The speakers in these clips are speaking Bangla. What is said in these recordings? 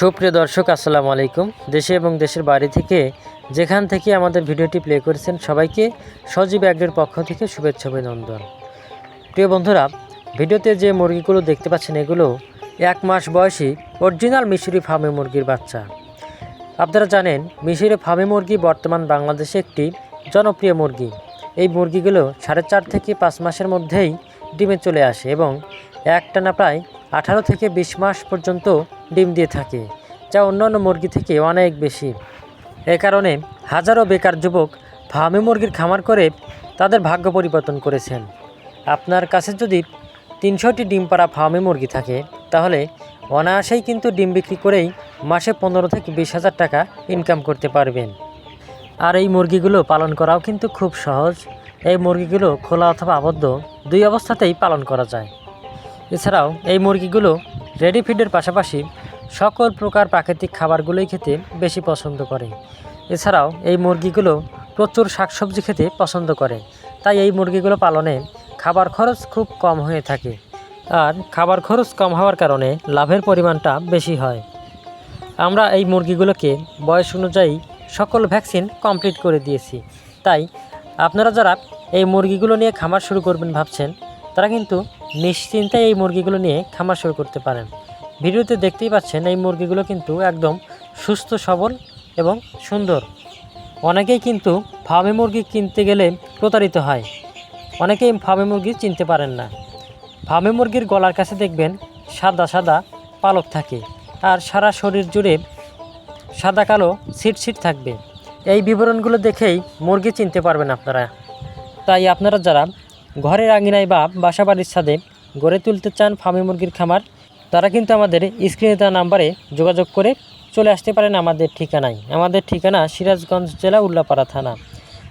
সুপ্রিয় দর্শক, আসসালামু আলাইকুম। দেশে এবং দেশের বাইরে থেকে যেখান থেকে আমাদের ভিডিওটি প্লে করেছেন, সবাইকে সজীব অ্যাগ্রের পক্ষ থেকে শুভেচ্ছা অভিনন্দন। প্রিয় বন্ধুরা, ভিডিওতে যে মুরগিগুলো দেখতে পাচ্ছেন, এগুলো এক মাস বয়সী অরিজিনাল মিশরি ফার্মে মুরগির বাচ্চা। আপনারা জানেন, মিশরি ফার্মে মুরগি বর্তমান বাংলাদেশে একটি জনপ্রিয় মুরগি। এই মুরগিগুলো সাড়ে চার থেকে পাঁচ মাসের মধ্যেই ডিমে চলে আসে এবং একটানা প্রায় আঠারো থেকে বিশ মাস পর্যন্ত ডিম দিয়ে থাকে, যা অন্যান্য মুরগি থেকে অনেক বেশি। এ কারণে হাজারো বেকার যুবক ফার্মে মুরগির খামার করে তাদের ভাগ্য পরিবর্তন করেছেন। আপনার কাছে যদি তিনশোটি ডিম পাড়া ফার্মে মুরগি থাকে, তাহলে অনায়াসেই কিন্তু ডিম বিক্রি করেই মাসে পনেরো থেকে বিশ হাজার টাকা ইনকাম করতে পারবেন। আর এই মুরগিগুলো পালন করাও কিন্তু খুব সহজ। এই মুরগিগুলো খোলা অথবা আবদ্ধ দুই অবস্থাতেই পালন করা যায়। এছাড়াও এই মুরগিগুলো রেডি ফিডের পাশাপাশি সকল প্রকার প্রাকৃতিক খাবারগুলোই খেতে বেশি পছন্দ করে। এছাড়াও এই মুরগিগুলো প্রচুর শাকসবজি খেতে পছন্দ করে। তাই এই মুরগিগুলো পালনে খাবার খরচ খুব কম হয়ে থাকে আর খাবার খরচ কম হওয়ার কারণে লাভের পরিমাণটা বেশি হয়। আমরা এই মুরগিগুলোকে বয়স অনুযায়ী সকল ভ্যাকসিন কমপ্লিট করে দিয়েছি। তাই আপনারা যারা এই মুরগিগুলো নিয়ে খামার শুরু করবেন ভাবছেন তারা কিন্তু নিশ্চিন্তায় এই মুরগিগুলো নিয়ে খামার শুরু করতে পারেন। ভিডিওতে দেখতেই পাচ্ছেন এই মুরগিগুলো কিন্তু একদম সুস্থ, সবল এবং সুন্দর। অনেকেই কিন্তু ফার্মে মুরগি কিনতে গেলে প্রতারিত হয়। অনেকেই ফার্মে মুরগি চিনতে পারেন না। ফার্মে মুরগির গলার কাছে দেখবেন সাদা সাদা পালক থাকে আর সারা শরীর জুড়ে সাদা, কালো সিট থাকবে। এই বিবরণগুলো দেখেই মুরগি চিনতে পারবেন আপনারা। তাই আপনারা যারা ঘরের আঙিনায় বা বাসা বাড়ির ছাদে গড়ে তুলতে চান ফার্মি মুরগির খামার, তারা কিন্তু আমাদের স্ক্রিনে দেওয়া নাম্বারে যোগাযোগ করে চলে আসতে পারেন আমাদের ঠিকানায়। আমাদের ঠিকানা সিরাজগঞ্জ জেলা উল্লাপাড়া থানা।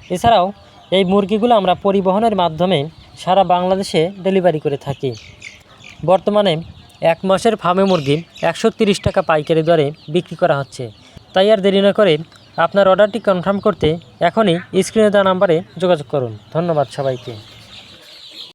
এছাড়াও এই মুরগিগুলো আমরা পরিবহনের মাধ্যমে সারা বাংলাদেশে ডেলিভারি করে থাকি। বর্তমানে এক মাসের ফার্মে মুরগি একশো টাকা পাইকারি দরে বিক্রি করা হচ্ছে। তাই আর দেরি না করে আপনার অর্ডারটি কনফার্ম করতে এখনই স্ক্রিনে দেওয়া নাম্বারে যোগাযোগ করুন। ধন্যবাদ সবাইকে।